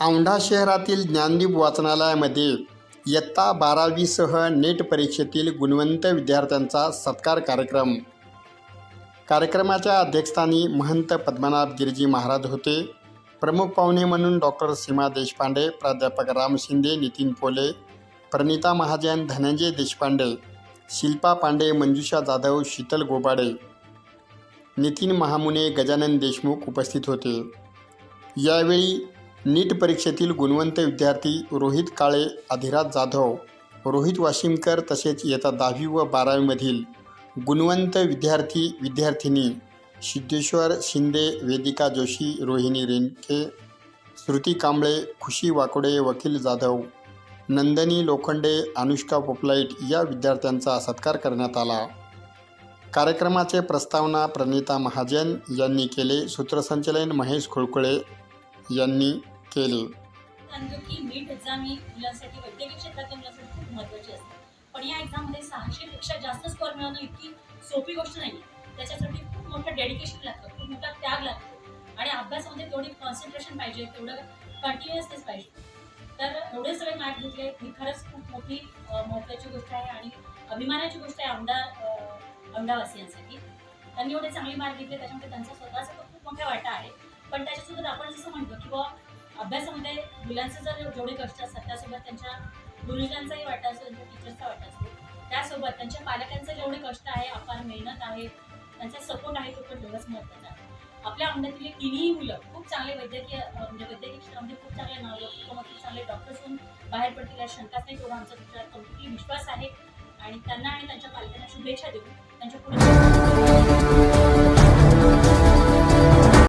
औंढा शहरातील ज्ञानदीप वाचनालयामध्ये इयत्ता बारावीसह नेट परीक्षेतील गुणवंत विद्यार्थ्यांचा सत्कार कार्यक्रम. कार्यक्रमाच्या अध्यक्षस्थानी महंत पद्मनाभ गिरजी महाराज होते. प्रमुख पाहुणे म्हणून डॉक्टर सीमा देशपांडे प्राध्यापक राम शिंदे नितीन पोले प्रणिता महाजन धनंजय देशपांडे शिल्पा पांडे मंजुषा जाधव शीतल गोबाडे नितीन महामुने गजानन देशमुख उपस्थित होते. यावेळी नीट परीक्षेतील गुणवंत विद्यार्थी रोहित काळे अधिराज जाधव रोहित वाशिमकर तसेच येत्या दहावी व बारावीमधील गुणवंत विद्यार्थी विद्यार्थिनी सिद्धेश्वर शिंदे वेदिका जोशी रोहिणी रेणके श्रुती कांबळे खुशी वाकोडे वकील जाधव नंदनी लोखंडे अनुष्का पोपलाईट या विद्यार्थ्यांचा सत्कार करण्यात आला. कार्यक्रमाचे प्रस्तावना प्रणिता महाजन यांनी केले. सूत्रसंचलन महेश खुळकुळे यांनी केले. सांगतो की नीट एक्झाम ही मुलांसाठी वैद्यकीय क्षेत्रातल्या मुलांसाठी खूप महत्वाची असते. पण या एक्झाममध्ये सहाशेपेक्षा जास्त स्कोअर मिळवणं इतकी सोपी गोष्ट नाही त्याच्यासाठी खूप मोठं डेडिकेशन लागतं खूप मोठा त्याग लागतो. आणि अभ्यासामध्ये तेवढी कॉन्सन्ट्रेशन पाहिजे तेवढं कंटिन्युअसनेस पाहिजे. तर एवढे सगळे मार्क घेतले ही खरंच खूप मोठी महत्वाची महत्त्वाची गोष्ट आहे आणि अभिमानाची गोष्ट आहे आमदार अ, त्यांनी एवढे चांगले मार्क घेतले त्याच्यामध्ये त्यांचा स्वतःचा खूप मोठा वाटा आहे. पण त्याच्यासोबत आपण जसं म्हणतो की बाबा अभ्यासामध्ये मुलांचे जर जेवढे कष्ट असतात त्यासोबत त्यांच्या गुरुजनांचाही वाटा असतो त्यांच्या टीचर्सचा वाटा असतो त्यासोबत त्यांच्या पालकांचे जेवढे कष्ट आहे अपार मेहनत आहे त्यांचा सपोर्ट आहे तो पण तेवढंच महत्त्वाचा आहे. आपल्या अंगणातली तिन्ही मुलं खूप चांगले वैद्यकीय म्हणजे वैद्यकीय क्षेत्रामध्ये खूप चांगले नाव खूप चांगले डॉक्टर्स होऊन बाहेर पडतील या शंकाच नाही तेवढा आमचा तुमच्यावर कम्प्लिटली विश्वास आहे. आणि त्यांना आणि त्यांच्या पालकांना शुभेच्छा देऊन त्यांच्या पुढे